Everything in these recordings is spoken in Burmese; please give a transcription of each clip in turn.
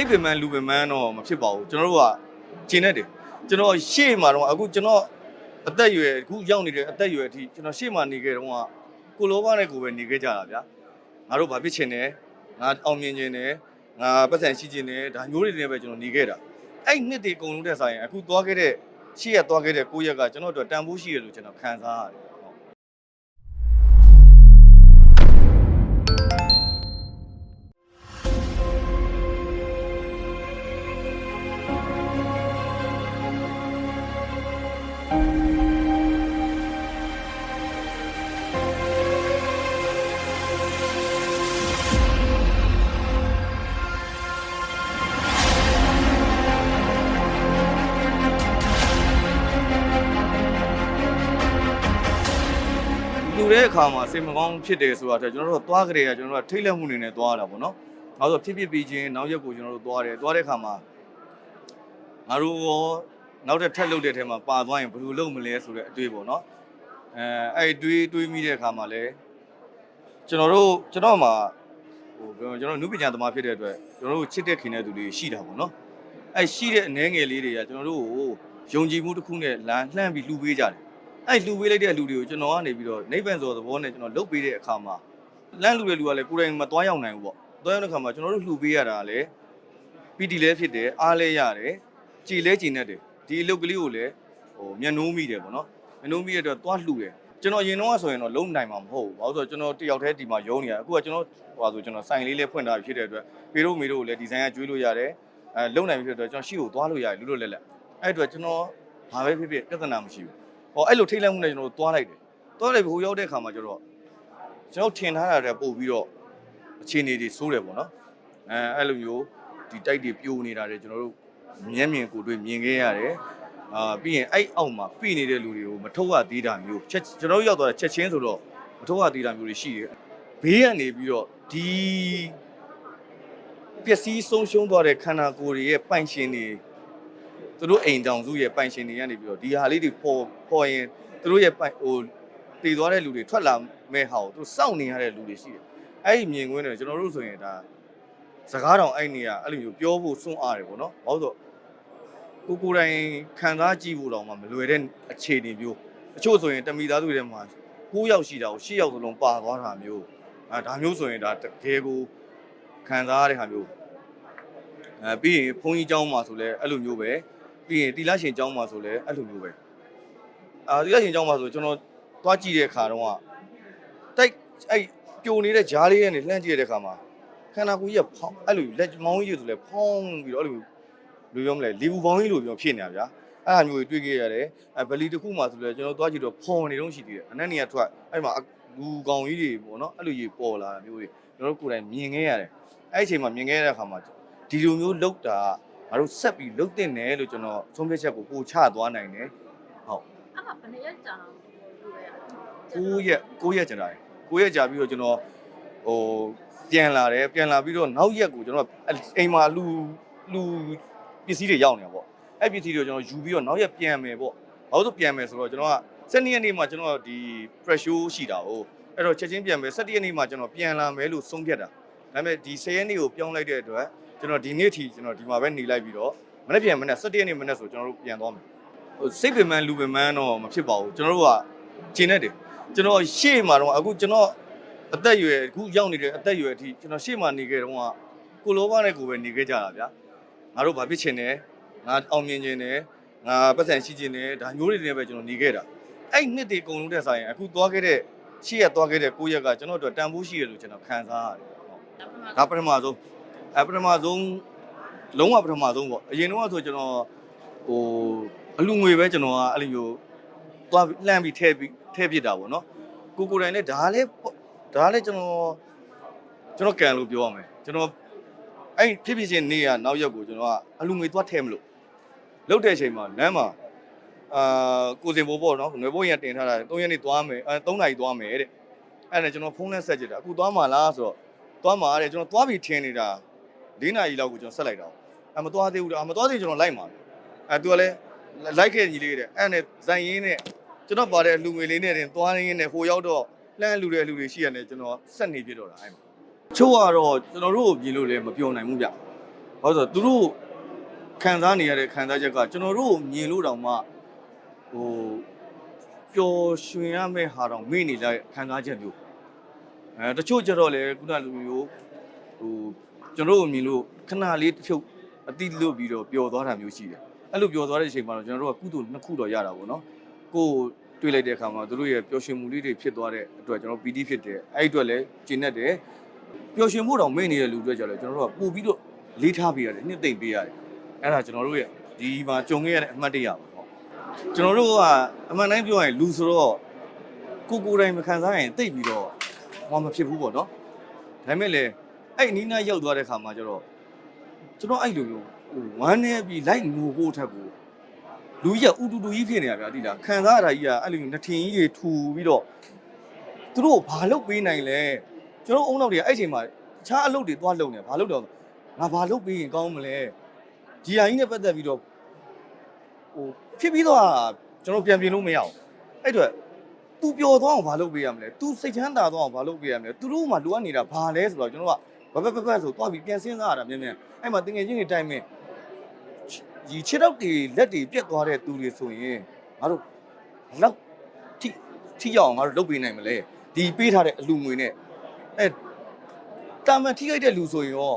စိတ်ပင်ပန်းလူပင်ပန်းတော့မဖြစ်ပါဘူးကျွန်တော်တို့ကကျင်နေတယ်ကျွန်တော်ရှေ့မှာတော့အခုကျွန်တော်အသက်အရွယ်အခုရောက်နေတဲ့အသက်အရွယ်အထိကျွန်တော်ရှေ့မှာနေခဲ့တော့ကကိုလိုဘာနဲ့ကိုပဲနေခဲ့ကြတာဗျာငါတို့ဘာဖြစ်ချင်တယ်ငါအောင်မြင်ချင်တယ်ငါပတ်စံရှိချင်တယ်ဒါမျိုးတွေနဲ့ပဲကျွန်တော်နေခဲ့တာအဲ့နှစ်တွေအကုန်လုံးတဲ့ဆိုင်အခုသွားခဲ့တဲ့ရှေ့ရသွားခဲ့တဲ့ကိုရက်ကကျွန်တော်တို့တန်ဖိုးရှိတယ်လို့ကျွန်တော်ခံစားရတယ် တ်လူတဲ့အခါမှာစိတ်မကောင်းဖြစ်တယ်ဆိုတာတဲ့ကျွန်တော်တို့သွားကြတယ်ကကျွန်တော်တို့ကထိတ်လန့်မှုနေနဲ့သွားတာပေါ့နော်။အဲဆိုဖြစ်ဖြစ်ပြီးချင်းနောက်ရက်ကိုကျွန်တော်တို့သွားတယ်။သွားတဲ့အခါမှာငါတို့ရောနောက်တစ်ထက်လုပ်တဲ့ထဲမှာပါသွားရင်ဘယ်လိုလုပ်မလဲဆိုတဲ့အတွေ့ပေါ့နော်။အဲအဲ့ဒီတွေးတွေးမိတဲ့အခါမှာလည်းကျွန်တော်တို့ကျွန်တော်မှာဟိုကျွန်တော်နုပညာသမားဖြစ်တဲ့အတွက်ကျွန်တော်တို့ချစ်တဲ့ခင်တဲ့သူတွေရှိတာပေါ့နော်။အဲ့ရှိတဲ့အနေငယ်လေးတွေကကျွန်တော်တို့ကိုယုံကြည်မှုတစ်ခုနဲ့လမ်းလှမ်းပြီးလှူပေးကြတယ်။ အဲ့လှူပေးလိုက်တဲ့လူတွေကိုကျွန်တော်ကနေပြီးတော့နိဗ္ဗာန်ဆိုတဲ့သဘောနဲ့ကျွန်တော်လုတ်ပေးတဲ့အခါမှာလန့်လူတဲ့လူကလည်းကိုယ်တိုင်မသွားရောက်နိုင်ဘူးပေါ့။သွားရောက်တဲ့အခါမှာကျွန်တော်တို့လှူပေးရတာလည်းပီတီလည်းဖြစ်တယ်အားလည်းရတယ်ကြည်လည်းကြည်နေတယ်ဒီအလုပ်ကလေးကိုလည်းဟိုမျက်နှိုးမိတယ်ပေါ့နော်မျက်နှိုးမိတဲ့အတွက်သွားလှူတယ်ကျွန်တော်ရင်တော့ဆိုရင်တော့လုံးနိုင်မှာမဟုတ်ဘူး။ဘာလို့လဲဆိုတော့ကျွန်တော်တယောက်တည်းဒီမှာယုံနေရအခုကကျွန်တော်ဟိုဆိုကျွန်တော်ဆိုင်လေးလေးဖွင့်ထားဖြစ်တဲ့အတွက်ပေတို့မေတို့ကိုလည်းဒီဇိုင်းကကျွေးလို့ရတယ်အဲလုံနိုင်ပြီဖြစ်တဲ့အတွက်ကျွန်တော်ရှေ့ကိုသွားလို့ရတယ်လွတ်လွတ်လပ်လပ်အဲ့အတွက်ကျွန်တော်ဘာပဲဖြစ်ဖြစ်ပြဿနာမရှိဘူး။ ဟောအဲ့လိုထိတ်လန့်မှုနဲ့ကျွန်တော်တို့သွားလိုက်တယ်။သွားလိုက်ပြီးဟိုရောက်တဲ့အခါမှာကျတော့ကျွန်တော်ထင်ထားတာတဲ့ပို့ပြီးတော့အခြေအနေတွေဆိုးတယ်ပေါ့နော်။အဲအဲ့လိုမျိုးဒီတိုက်တွေပြိုနေတာတွေကျွန်တော်တို့မျက်မြင်ကိုယ်တွေ့မြင်ခဲ့ရတယ်။အာပြီးရင်အဲ့အောက်မှာပြိနေတဲ့လူတွေကိုမထုတ်ရသေးတာမျိုးချက်ကျွန်တော်တို့ရောက်သွားတဲ့ချက်ချင်းဆိုတော့မထုတ်ရသေးတာမျိုးတွေရှိတယ်။ဘေးကနေပြီးတော့ဒီပျက်စီးဆုံးရှုံးသွားတဲ့ခန္ဓာကိုယ်တွေရဲ့ပိုင်ရှင်တွေ သူတို့အိမ်တောင်စုရဲ့ပိုင်ရှင်တွေကနေပြီးတော့ဒီဟာလေးတွေပေါ်ပေါ်ရင်သူတို့ရဲ့ပိုင်ဟိုတည်သွားတဲ့လူတွေထွက်လာမဲ့ဟာကိုသူစောင့်နေရတဲ့လူတွေရှိတယ်။အဲ့ဒီမြင်ကွင်းတွေကျွန်တော်တို့ဆိုရင်ဒါစကားတောင်အဲ့နေရအဲ့လိုမျိုးပြောဖို့စွန့်အားတယ်ပေါ့နော်။ဘာလို့ဆိုကိုကိုယ်တိုင်ခံစားကြည့်ဖို့တောင်မှမလွယ်တဲ့အခြေအနေမျိုးအချို့ဆိုရင်တမိသားစုတွေထဲမှာ9ယောက်ရှိတာကို10ယောက်စလုံးပါသွားတာမျိုးအဲဒါမျိုးဆိုရင်ဒါတကယ်ကိုခံစားရတဲ့ဟာမျိုးအဲပြီးရင်ဘုန်းကြီးเจ้าမှာဆိုလဲအဲ့လိုမျိုးပဲ ပြီးရင်တီလာရှင်ကျောင်းမှာဆိုလည်းအဲ့လိုမျိုးပဲအာတီလာရှင်ကျောင်းမှာဆိုကျွန်တော်သွားကြည့်တဲ့အခါတော့ကတိုက်အဲ့ပြိုနေတဲ့ဂျားလေးနဲ့လှမ်းကြည့်တဲ့အခါမှာခန္ဓာကိုယ်ကြီးကဖောင်းအဲ့လိုလက်မောင်းကြီးဆိုလည်းဖောင်းပြီးတော့အဲ့လိုလူပြောမလဲလီဘူးပေါင်းကြီးလိုပြောဖြစ်နေတာဗျာအဲ့ဟာမျိုးတွေတွေ့ခဲ့ရတယ်အဲဗလီတစ်ခုမှဆိုလည်းကျွန်တော်သွားကြည့်တော့ဖော်နေတော့ရှိသေးတယ်အနက်နေရထွက်အဲ့မှာလူကောင်ကြီးတွေပေါ့နော်အဲ့လိုကြီးပေါ်လာတာမျိုးတွေကျွန်တော်တို့ကိုယ်တိုင်မြင်ခဲ့ရတယ်အဲ့အချိန်မှာမြင်ခဲ့တဲ့အခါမှာဒီလိုမျိုးလောက်တာ ငါတို့ဆက်ပြီးလုတ်တင်တယ်လို့ကျွန်တော်သုံးဖြတ်ချက်ကိုပို့ချသွားနိုင်တယ်ဟုတ်အဲ့မှာဘယ်နှစ်ရက်ကြာလို့ရရလဲ9ရက်9ရက်ကြာတယ်9ရက်ကြာပြီးတော့ကျွန်တော်ဟိုပြန်လာတယ်ပြန်လာပြီးတော့နောက်ရက်ကိုကျွန်တော်အိမ်မှာလူလူပစ္စည်းတွေရောက်နေတာပေါ့အဲ့ပစ္စည်းတွေကိုကျွန်တော်ယူပြီးတော့နောက်ရက်ပြန်မယ်ပေါ့ဘာလို့ဆိုပြန်မယ်ဆိုတော့ကျွန်တော်က7ရက်နေ့မှာကျွန်တော်ဒီ pressure ရှိတာ哦အဲ့တော့ချက်ချင်းပြန်မယ်7ရက်နေ့မှာကျွန်တော်ပြန်လာမယ်လို့ဆုံးဖြတ်တာဒါပေမဲ့ဒီ10ရက်နေ့ကိုပြောင်းလိုက်တဲ့အတွက် ကျွန်တော်ဒီနေ့ထိကျွန်တော်ဒီမှာပဲနေလိုက်ပြီးတော့မနေ့ပြန်မနေ့7ရက်နေ့မနေ့ဆိုကျွန်တော်တို့ပြန်သွားမယ်ဟိုစိတ်ပင်ပန်းလူပင်ပန်းတော့မဖြစ်ပါဘူးကျွန်တော်တို့ကကျင်နေတယ်ကျွန်တော်ရှေ့မှာတော့အခုကျွန်တော်အသက်အရွယ်အခုရောက်နေတဲ့အသက်အရွယ်အထိကျွန်တော်ရှေ့မှာနေခဲ့တော့ကကိုလိုဘာနဲ့ကိုပဲနေခဲ့ကြတာဗျာငါတို့ဘာဖြစ်ချင်တယ်ငါအောင်မြင်ချင်တယ်ငါပတ်စံရှိချင်တယ်ဒါမျိုးတွေနဲ့ပဲကျွန်တော်နေခဲ့တာအဲ့နှစ်တွေအကုန်လုံးတဲ့ဆိုင်အခုသွားခဲ့တဲ့ရှေ့ရသွားခဲ့တဲ့ကိုရက်ကကျွန်တော်တို့တန်ဖိုးရှိတယ်လို့ကျွန်တော်ခံစားရတယ်ဟုတ်ဒါပထမဆုံး အဲပထမဆုံးလုံးဝပထမဆုံးပေါ့အရင်တော့ဆိုကျွန်တော်ဟိုအလူငွေပဲကျွန်တော်ကအဲ့လိုမျိုးသွားပြီးလှမ်းပြီးထဲပြီးထဲပစ်တာပေါ့နော်ကိုကိုယ်တိုင်လည်းဒါလည်းပေါ့ဒါလည်းကျွန်တော်ကျွန်တော်ကန်လို့ပြောရမယ်ကျွန်တော်အဲ့ဖြစ်ဖြစ်ချင်းနေရနောက်ရက်ကိုကျွန်တော်ကအလူငွေသွားထဲမလို့လုတ်တဲ့အချိန်မှာလမ်းမှာအာကိုစင်ဘိုးပေါ့နော်ငွေဘိုးရင်တင်ထားတာ3ရက်နေသွားမယ်အဲ3နာရီသွားမယ်တဲ့အဲ့ဒါကျွန်တော်ဖုန်းနဲ့ဆက်ကြည့်တာအခုသွားမှာလားဆိုတော့သွားမှာတဲ့ကျွန်တော်သွားပြီးထင်းနေတာ ၄နာရီလောက်ကိုကျွန်တော်ဆက်လိုက်တာအမသွားသေးဘူးတဲ့အမသွားသေးကျွန်တော်လိုက်မှာအဲသူကလည်းလိုက်ခဲ့ညီလေးတဲ့အဲ့နဲ့ဇန်ရင်းနဲ့ကျွန်တော်ပါတဲ့လူငွေလေးနဲ့တင်သွားရင်းနဲ့ဟိုရောက်တော့လှမ်းလူတဲ့လူတွေရှိရတယ်ကျွန်တော်ဆက်နေပြတော့တာအဲ့မှာချို့ကတော့ကျွန်တော်တို့ကိုပြင်လို့လည်းမပြောနိုင်ဘူးဗျဘာလို့လဲဆိုတော့သူတို့ခံစားနေရတဲ့ခံစားချက်ကကျွန်တော်တို့ကိုမြင်လို့တောင်မှဟိုပျော်ရွှင်ရမယ့်ဟာတောင်မေ့နေတဲ့ခံစားချက်မျိုးအဲတချို့ကြတော့လေခုနလိုမျိုးဟို ကျွန်တော်တို့ကိုမြင်လို့ခဏလေးတစ်ဖြုတ်အတိလွတ်ပြီးတော့ပျော်သွားတာမျိုးရှိတယ်အဲ့လိုပျော်သွားတဲ့အချိန်မှာတော့ကျွန်တော်တို့ကကုသိုလ်နှစ်ခုတော့ရတာပေါ့နော်ကိုယ်တွေ့လိုက်တဲ့အခါမှာသူတို့ရဲ့ပျော်ရွှင်မှုလေးတွေဖြစ်သွားတဲ့အတွက်ကျွန်တော်ပီတိဖြစ်တယ်အဲ့ဒီအတွက်လည်းကျင့်တတ်တယ်ပျော်ရွှင်ဖို့တောင်မေ့နေတဲ့လူတွေကြတော့ကျွန်တော်တို့ကပို့ပြီးတော့လေးထားပေးရတယ်နှစ်သိမ့်ပေးရတယ်အဲ့ဒါကျွန်တော်တို့ရဲ့ဒီမှာကြုံခဲ့ရတဲ့အမှတ်တရပါပေါ့ကျွန်တော်တို့ကအမှန်တိုင်းပြောရင်လူဆိုတော့ကိုကိုယ်တိုင်မခံစားရင်တိတ်ပြီးတော့ဟောမဖြစ်ဘူးပေါ့နော်ဒါပေမဲ့လေအဲ့ အနီးနားရောက်သွားတဲ့ခါမှာကျတော့ကျွန်တော်အဲ့လိုမျိုးဟိုဝမ်းနေပြီးလိုက်ငိုဖို့ထက်ကိုလူကြီးကဥတူတူကြီးဖြစ်နေတာဗျာတိလားခံစားရတာကြီးကအဲ့လိုမျိုးနှထင်ကြီးတွေထူပြီးတော့သူတို့ဘာလုပ်ပေးနိုင်လဲကျွန်တော်အုံနောက်တွေကအဲ့ချိန်မှာတခြားအလုပ်တွေသွားလုပ်နေဘာလုပ်တော့ငါဘာလုပ်ပြီးရင်ကောင်းမလဲဂျီယာကြီးနဲ့ပတ်သက်ပြီးတော့ဟိုဖြစ်ပြီးတော့ကျွန်တော်ပြန်ပြင်လို့မရအောင်အဲ့တော့ तू ပျော်သွားအောင်ဘာလုပ်ပေးရမလဲ तू စိတ်ချမ်းသာသွားအောင်ဘာလုပ်ပေးရမလဲသူတို့မှလိုအပ်နေတာဘာလဲဆိုတော့ကျွန်တော်က ဘဘဘဘဆိုသွားပြီးပြန်စဉ်းစားရတာမြန်မြန်အဲ့မှာတငယ်ချင်းတွေတိုင်မဲ့ဒီခြေတော့တွေလက်တွေပြက်သွားတဲ့သူတွေဆိုရင်ငါတို့ဘယ်လောက်ထိထိရောက်အောင်ငါတို့လုပ်ပေးနိုင်မလဲဒီပေးထားတဲ့အလူငွေနဲ့အဲတာမန်ထိခိုက်တဲ့လူဆိုရင်ရော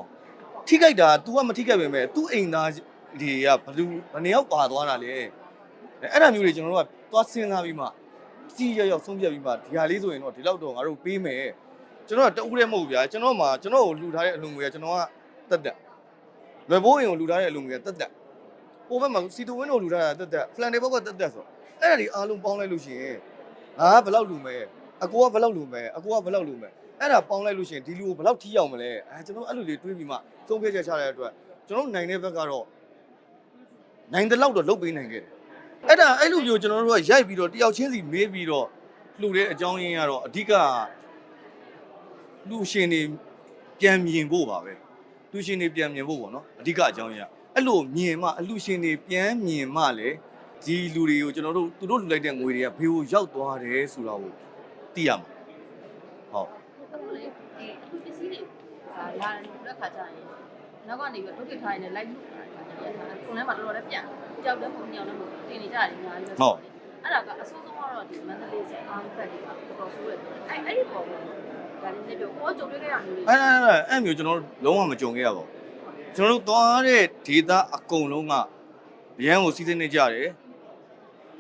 ထိခိုက်တာ तू ကမထိခိုက်ပဲမဲ့ तू အိမ်သားတွေကဘယ်သူဘယ်နှစ်ယောက်ပါသွားတာလဲအဲအဲ့ဒါမျိုးတွေကျွန်တော်တို့ကသွားစဉ်းစားပြီးမှစီးရောက်ရောက်ဆုံးဖြတ်ပြီးမှဒီဟာလေးဆိုရင်တော့ဒီလောက်တော့ငါတို့ပေးမယ် ကျွန်တော်ကတူးရဲမဟုတ်ဘူးဗျာကျွန်တော်မှကျွန်တော်ကိုလှူထားတဲ့အလူငွေကကျွန်တော်ကတက်တက်လွယ်ဘိုးအိမ်ကိုလှူထားတဲ့အလူငွေကတက်တက်ဟိုဘက်မှာစီတူဝင်းကိုလှူထားတာတက်တက်ဖလန်တွေဘက်ကတက်တက်ဆိုအဲ့ဒါဒီအားလုံးပေါင်းလိုက်လို့ရှိရင်ငါကဘယ်လောက်လှူမယ်အကိုကဘယ်လောက်လှူမယ်အကိုကဘယ်လောက်လှူမယ်အဲ့ဒါပေါင်းလိုက်လို့ရှိရင်ဒီလူကိုဘယ်လောက်ထိရောက်မလဲအဲကျွန်တော်အဲ့လိုလေးတွေးပြီးမှသုံးဖြတ်ချက်ချတဲ့အတွက်ကျွန်တော်နိုင်တဲ့ဘက်ကတော့နိုင်တဲ့လောက်တော့လုပ်ပေးနိုင်ခဲ့တယ်အဲ့ဒါအဲ့လိုမျိုးကျွန်တော်တို့ကရိုက်ပြီးတော့တယောက်ချင်းစီမေးပြီးတော့လှူတဲ့အကြောင်းရင်းကတော့အဓိက လူရှင်တွေပြန်မြင်ဖို့ပါပဲလူရှင်တွေပြန်မြင်ဖို့ပေါ့နော်အဓိကအကြောင်းရင်းကအဲ့လိုမြင်မှအလူရှင်တွေပြန်မြင်မှလေဒီလူတွေကိုကျွန်တော်တို့သူတို့လှူလိုက်တဲ့ငွေတွေကဘေးကိုရောက်သွားတယ်ဆိုတာကိုသိရမှာဟုတ်အခုလေဒီအခုပစ္စည်းတွေဒါလာတဲ့ခါကျရင်နောက်ကနေပြီးထုတ်ပြထားရင်လည်း live ထားတာကိုလည်းမတော်တော်လေးပြန်ကြောက်တဲ့ပုံညောင်းတဲ့ပုံတင်နေကြတယ်အများကြီးပဲအဲ့ဒါကအဆိုးဆုံးကတော့ဒီမန္တလေးစအားဖက်တွေကတော်တော်ဆိုးတယ်အဲ့အဲ့ဒီပုံက ဒါလေးနဲ့ပြောကိုကြုံတွေ့ခဲ့ရမျိုးလေးအဲ့အဲ့အဲ့အဲ့မျိုးကျွန်တော်တို့လုံးဝမကြုံခဲ့ရပါဘူးကျွန်တော်တို့သွားတဲ့ဒေတာအကုန်လုံးကရန်ကိုစီးစင်းနေကြတယ်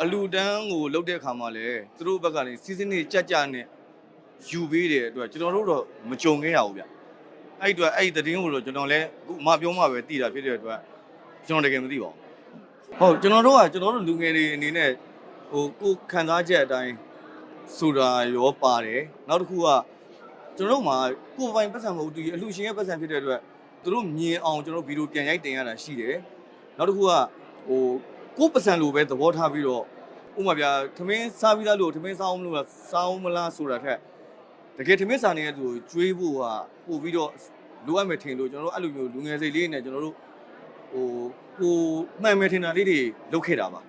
အလူတန်းကိုလုတ်တဲ့အခါမှာလည်းသူတို့ဘက်ကနေစီးစင်းနေကြကြနဲ့ယူပေးတဲ့အတွက်ကျွန်တော်တို့တော့မကြုံခဲ့ရဘူးဗျအဲ့ဒီအတွက်အဲ့ဒီသတင်းကိုတော့ကျွန်တော်လည်းအခုအမပြောမှပဲသိတာဖြစ်တဲ့အတွက်ကျွန်တော်တကယ်မသိပါဘူးဟုတ်ကျွန်တော်တို့ကကျွန်တော်တို့လူငယ်တွေအနေနဲ့ဟိုကိုယ်ခံစားချက်အတိုင်းဆိုတာရောပါတယ်နောက်တစ်ခုက ကျွန်တော်တို့မှာကိုယ်ပိုင်ပတ်စံမဟုတ်တူအလှရှင်ရဲ့ပတ်စံဖြစ်တဲ့အတွက်သူတို့မြင်အောင်ကျွန်တော်တို့ဗီဒီယိုပြန်ရိုက်တင်ရတာရှိတယ်နောက်တစ်ခုကဟိုကိုယ်ပတ်စံလိုပဲသဘောထားပြီးတော့ဥပမာဗျာသမင်းစားပြီးသားလို့သမင်းစားအောင်မလို့လားစားအောင်မလားဆိုတာထက်တကယ်သမင်းစားနေတဲ့သူကိုကျွေးဖို့ကပို့ပြီးတော့လိုအပ်မယ်ထင်လို့ကျွန်တော်တို့အဲ့လိုမျိုးလူငယ်စိတ်လေးနဲ့ကျွန်တော်တို့ဟိုကိုမှန်မယ်ထင်တာလေးတွေလုပ်ခဲ့တာပါ